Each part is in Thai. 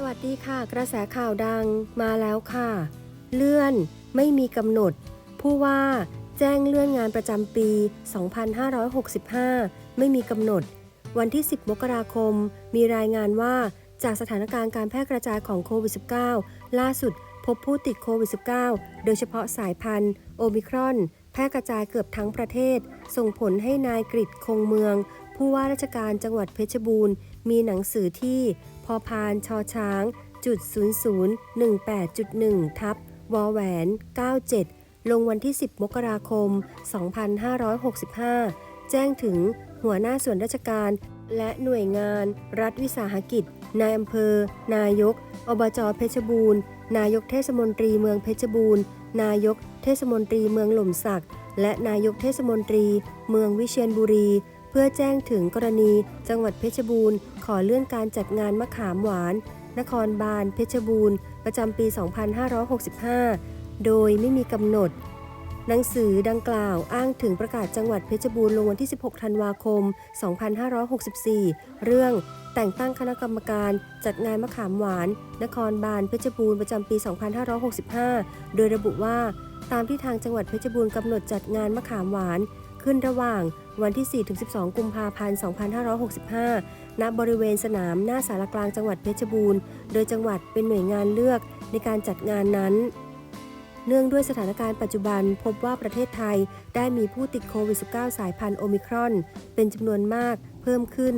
สวัสดีค่ะ กระแสข่าวดังมาแล้วค่ะ เลื่อนไม่มีกำหนด ผู้ว่าแจ้งเลื่อนงานประจำปี 2565 ไม่มีกำหนด วันที่ 10 มกราคม มีรายงานว่าจากสถานการณ์การแพร่กระจายของโควิด -19 ล่าสุดพบผู้ติดโควิด -19 โดยเฉพาะสายพันธุ์โอมิครอน แพร่กระจายเกือบทั้งประเทศ ส่งผลให้นายกริดคงเมือง ผู้ว่าราชการจังหวัดเพชรบูรณ์ มีหนังสือที่พอพานชอช้างจุด0018.1 ทับวอแหวน 97 ลงวันที่ 10 มกราคม 2565 แจ้งถึงหัวหน้าส่วนราชการ และหน่วยงาน รัฐวิสาหกิจ นายอำเภอ นายก อบจเพชรบูรณ์ นายกเทศมนตรีเมืองเพชรบูรณ์ นายกเทศมนตรีเมืองหล่มสัก และนายกเทศมนตรี เมืองวิเชียรบุรี เพื่อแจ้งถึงกรณีจังหวัดเพชรบูรณ์ ขอเลื่อนการจัดงานมะขามหวาน นครบาลเพชรบูรณ์ ประจำปี 2565 โดยไม่มีกำหนด หนังสือดังกล่าวอ้างถึงประกาศจังหวัดเพชรบูรณ์ลงวันที่ 16 ธันวาคม 2564 เรื่องแต่งตั้งคณะกรรมการจัดงานมะขามหวาน นครบาลเพชรบูรณ์ประจำปี 2565 โดยระบุว่า ตามที่ทางจังหวัดเพชรบูรณ์กำหนดจัดงานมะขามหวาน ขึ้นระหว่างวันที่ 4-12 กุมภาพันธ์ 2565 ณ บริเวณสนามหน้าสารกลางจังหวัดเพชรบูรณ์ โดยจังหวัดเป็นหน่วยงานเลือกในการจัดงานนั้น เนื่องด้วยสถานการณ์ปัจจุบันพบว่าประเทศไทยได้มีผู้ติดโควิด -19 สายพันธุ์โอมิครอน เป็นจำนวนมากเพิ่มขึ้น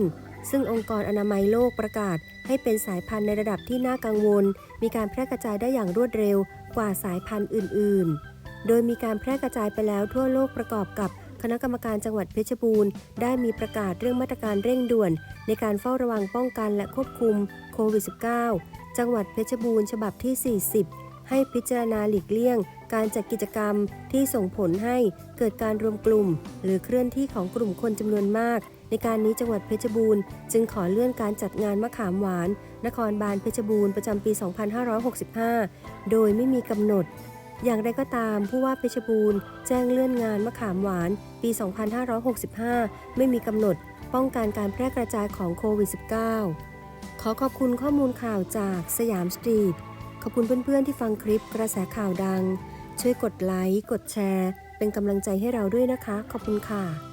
ซึ่งองค์กรอนามัยโลกประกาศ ให้เป็นสายพันธุ์ในระดับที่น่ากังวล มีการแพร่กระจายได้อย่างรวดเร็วกว่าสายพันธุ์อื่น ๆ โดยมีการแพร่กระจายไปแล้วทั่วโลกประกอบกับ คณะกรรมการจังหวัดเพชรบูรณ์ได้มีประกาศเรื่องมาตรการเร่งด่วน ในการเฝ้าระวังป้องกันและควบคุมโควิด -19 จังหวัดเพชรบูรณ์ฉบับที่ 40 ให้พิจารณาหลีกเลี่ยง การจัดกิจกรรมที่ส่งผลให้เกิดการรวมกลุ่ม หรือเคลื่อนที่ของกลุ่มคนจำนวนมาก ในการนี้จังหวัดเพชรบูรณ์จึงขอเลื่อนการจัดงานมะขามหวาน นครบาลเพชรบูรณ์ประจำปี 2565 โดยไม่มีกำหนด อย่างไรก็ตามผู้ว่าเพชรบูรณ์แจ้งเลื่อนงานมะขามหวาน ปี 2565 ไม่มีกำหนดป้องกันการแพร่กระจายของโควิด -19 ขอขอบคุณข้อมูลข่าวจากสยามสตรีท ขอบคุณเพื่อนๆที่ฟังคลิปกระแสข่าวดัง ช่วยกดไลค์ กดแชร์ เป็นกำลังใจให้เราด้วยนะคะ ขอบคุณค่ะ